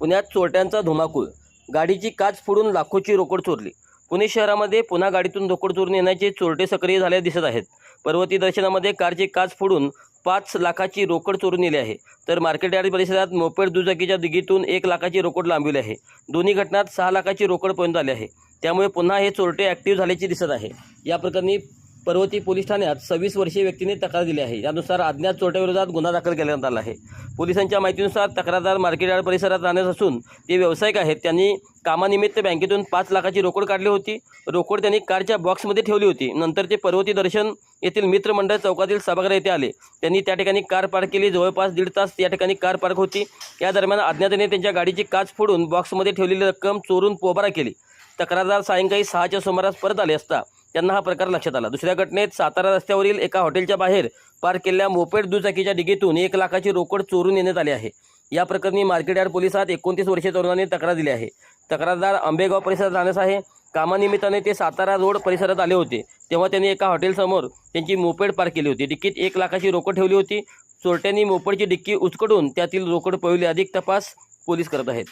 पुण्यात चोरट्यांचा धुमाकूळ. गाडीची काच फोडून लाखोची रोकड चोरली. पुणे शहरामध्ये पुन्हा गाडीतून रोकड चोरून येण्याचे चोरटे सक्रिय झाले दिसत आहेत. पर्वती दर्शनामध्ये कारची काच फोडून पाच लाखाची रोकड चोरून नेली आहे. तर मार्केट यार्ड परिसरात मोपेड दुचाकीच्या दिगीतून एक लाखाची रोकड लांबविली आहे. दोन्ही घटनात सहा लाखाची रोकड पर्यंत आली आहे. त्यामुळे पुन्हा हे चोरटे ॲक्टिव्ह झाल्याचे दिसत आहे. या प्रकरणी पर्वती पोलीस ठाण्यात सव्वीस वर्षीय व्यक्तीने तक्रार दिली आहे. यानुसार अज्ञात चोरट्याविरोधात गुन्हा दाखल करण्यात आला आहे. पोलिसांच्या माहितीनुसार तक्रारदार मार्केट यार्ड परिसरात राहण्यास असून ते व्यावसायिक आहेत. त्यांनी कामानिमित्त बँकेतून पाच लाखाची रोकड काढली होती. रोकड त्यांनी कारच्या बॉक्समध्ये ठेवली होती. नंतर ते पर्वती दर्शन येथील मित्रमंडळ चौकातील सभागृह येथे आले. त्यांनी त्या ठिकाणी कार पार्क केली. जवळपास दीड तास या ठिकाणी कार पार्क होती. या दरम्यान अज्ञाताने त्यांच्या गाडीची काच फोडून बॉक्समध्ये ठेवलेली रक्कम चोरून पोबारा केली. तक्रारदार सायंकाळी सहाच्या सुमारास परत आले असता त्यांना हा प्रकार लक्षात आला. दुसऱ्या घटनेत सातारा रस्त्यावरील एका हॉटेलच्या बाहेर पार्क केलेल्या मोपेड दुचाकीच्या डिगीतून एक लाखाची रोकड चोरून नेण्यात आली आहे. या प्रकरणी मार्केटयार्ड पोलिसात एकोणतीस वर्षीय तरुणाने तक्रार दिली आहे. तक्रारदार आंबेगाव परिसरात राहण्यास आहे. कामानिमित्ताने ते सातारा रोड परिसरात आले होते. तेव्हा त्यांनी एका हॉटेलसमोर त्यांची मोपेड पार्क केली होती. डिक्कीत एक लाखाची रोकड ठेवली होती. चोरट्यांनी मोपेडची डिक्की उचकडून त्यातील रोकड पळवली अधिक तपास पोलीस करत आहेत.